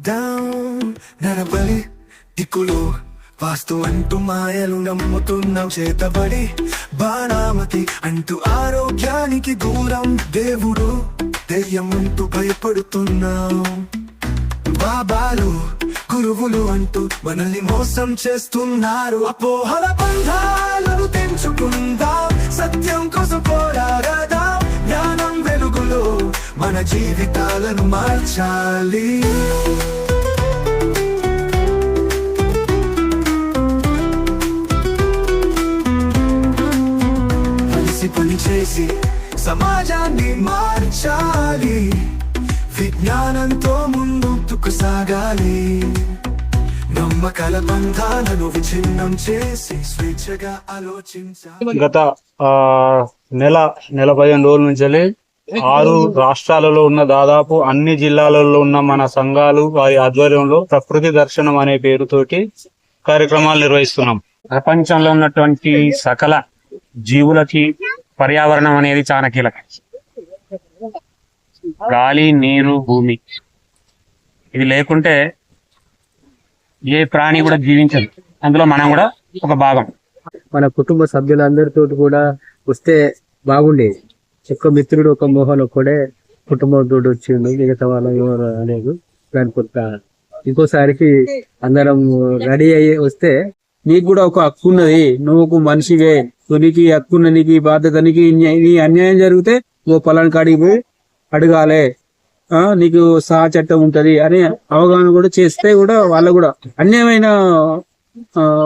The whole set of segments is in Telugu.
మూలిద్దాం నరబలి దిక్కులు వాస్తు అంటూ మాయలు నమ్ముతున్నాం చేతబడి. బాణామతి అంటూ ఆరోగ్యానికి దూరం. దేవుడు దెయ్యం అంటూ భయపడుతున్నాం. బాబాలు గురువులు అంటూ మనల్ని మోసం చేస్తున్నారు. అపోహల బంధాలను తెంచుకుందాం. సత్యం కోసం పోరా మన జీవితాలను మార్చాలి. కలిసి పనిచేసి సమాజాన్ని మార్చాలి. విజ్ఞానంతో ముందుకు సాగాలి. నమ్మకాల బంధాలను విచ్ఛిన్నం చేసి స్వేచ్ఛగా ఆలోచించాలి. గత ఆ, నెల నెల పదిహేను రోజుల నుంచి ఆరు రాష్ట్రాలలో ఉన్న దాదాపు అన్ని జిల్లాలలో ఉన్న మన సంఘాలు వారి ఆధ్వర్యంలో ప్రకృతి దర్శనం అనే పేరుతోటి కార్యక్రమాలు నిర్వహిస్తున్నాం. ప్రపంచంలో ఉన్నటువంటి సకల జీవులకి పర్యావరణం అనేది చాలా కీలకం. గాలి నీరు భూమి. ఇది లేకుంటే ఏ ప్రాణి కూడా జీవించదు. అందులో మనం కూడా ఒక భాగం. మన కుటుంబ సభ్యులందరితో కూడా వస్తే బాగుండేది. ఒక మిత్రుడు ఒక మోహన్ ఒక్కడే కుటుంబంతో వచ్చిండు. మిగతా వాళ్ళు ఎవరు అనేది దాని కొంత ఇంకోసారికి అందరం రెడీ అయ్యి వస్తే నీకు కూడా ఒక హక్కు ఉన్నది. నువ్వు ఒక మనిషివే. నీకు హక్కు నీకు బాధ్యత నీకు ఈ నీ అన్యాయం జరిగితే నువ్వు పొలానికి కాడికి పోయి అడగాలే. ఆ నీకు సహా చట్టం ఉంటది అనే అవగాహన కూడా చేస్తే కూడా వాళ్ళు కూడా అన్యాయమైన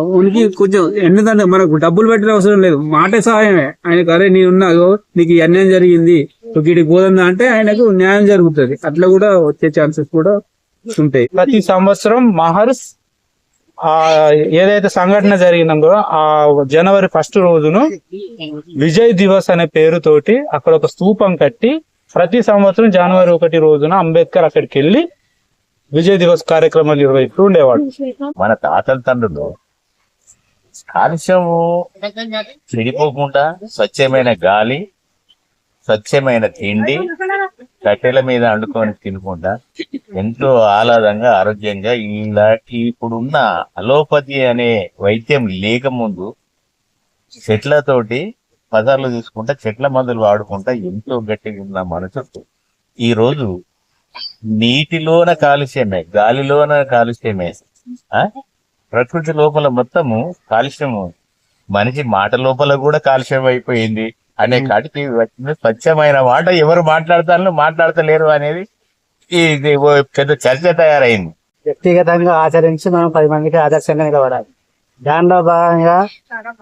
ఉనికి కొంచెం ఎందుకంటే మనకు డబ్బులు పెట్టిన అవసరం లేదు. మాటే సహాయమే. ఆయనకు అరే నేనున్నా అగో నీకు ఈ అన్యాయం జరిగింది. నువ్వు వీడికి పోదా అంటే ఆయనకు న్యాయం జరుగుతుంది. అట్లా కూడా వచ్చే ఛాన్సెస్ కూడా ఉంటాయి. ప్రతి సంవత్సరం మహర్స్ ఆ ఏదైతే సంఘటన జరిగిందో ఆ జనవరి ఫస్ట్ రోజును విజయ్ దివస్ అనే పేరుతోటి అక్కడ ఒక స్తూపం కట్టి ప్రతి సంవత్సరం జనవరి ఒకటి రోజున అంబేద్కర్ అక్కడికి వెళ్ళి విజయ్ దివస్ కార్యక్రమాలు నిర్వహిస్తూ ఉండేవాడు. మన తాతల తండ్రులు కాలుష్యము చెడిపోకుండా స్వచ్ఛమైన గాలి స్వచ్ఛమైన తిండి కట్టెల మీద వండుకొని తినకుండా ఎంతో ఆహ్లాదంగా ఆరోగ్యంగా ఇలాంటి ఇప్పుడున్న అలోపతి అనే వైద్యం లేకముందు చెట్లతోటి పదార్లు తీసుకుంటా చెట్ల మందులు వాడుకుంటా ఎంతో గట్టిగా ఉన్న మనసు. ఈ రోజు నీటిలోన కాలుష్యమే గాలిలోన కాలుష్యమే. ఆ? ప్రకృతి లోపల మొత్తము కాలుష్యము. మనిషి మాట లోపల కూడా కాలుష్యం అయిపోయింది అనే కాటికి వచ్చిన స్వచ్ఛమైన మాట ఎవరు మాట్లాడతారో మాట్లాడతలేరు అనేది ఇది పెద్ద చర్చ తయారైంది. వ్యక్తిగతంగా ఆచరించి మనం పది మందికి ఆదర్శంగా నిలబడాలి. దానిలో భాగంగా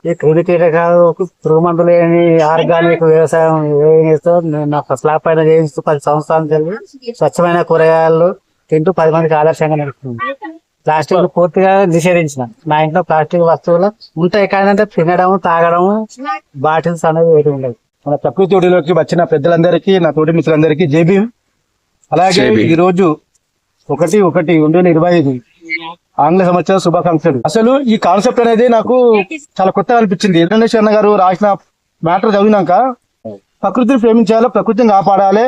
ఈ క్రిమి కీటకాలు పురుగు మందులు లేని ఆర్గానిక్ వ్యవసాయం వేయిస్తూ నా స్లాబ్ పైన చేయిస్తూ పది సంవత్సరాలు జరిగి స్వచ్ఛమైన కూరగాయలు తింటూ పది మందికి ఆదర్శంగా నిలుస్తుంది ప్లాస్టిక్ పూర్తిగా నిషేధించిన. నా ఇంట్లో ప్లాస్టిక్ వస్తువులు ఉంటాయి కానీ తినడం తాగడం బాటిల్స్ అనేది వేటి ఉండదు మన ప్రకృతి ఒడిలోకి వచ్చిన పెద్దలందరికీ నా తోటి మిత్రులందరికీ జేబీ అలాగే ఈ రోజు ఒకటి ఒకటి రెండు వేల ఇరవై ఐదు ఆంగ్ల సంవత్సరం శుభాకాంక్షలు. అసలు ఈ కాన్సెప్ట్ అనేది నాకు చాలా కొత్తగా అనిపించింది. ఎందుకంటే అన్న గారు రాసిన మ్యాటర్ చదివినాక ప్రకృతిని ప్రేమించాలి ప్రకృతిని కాపాడాలి.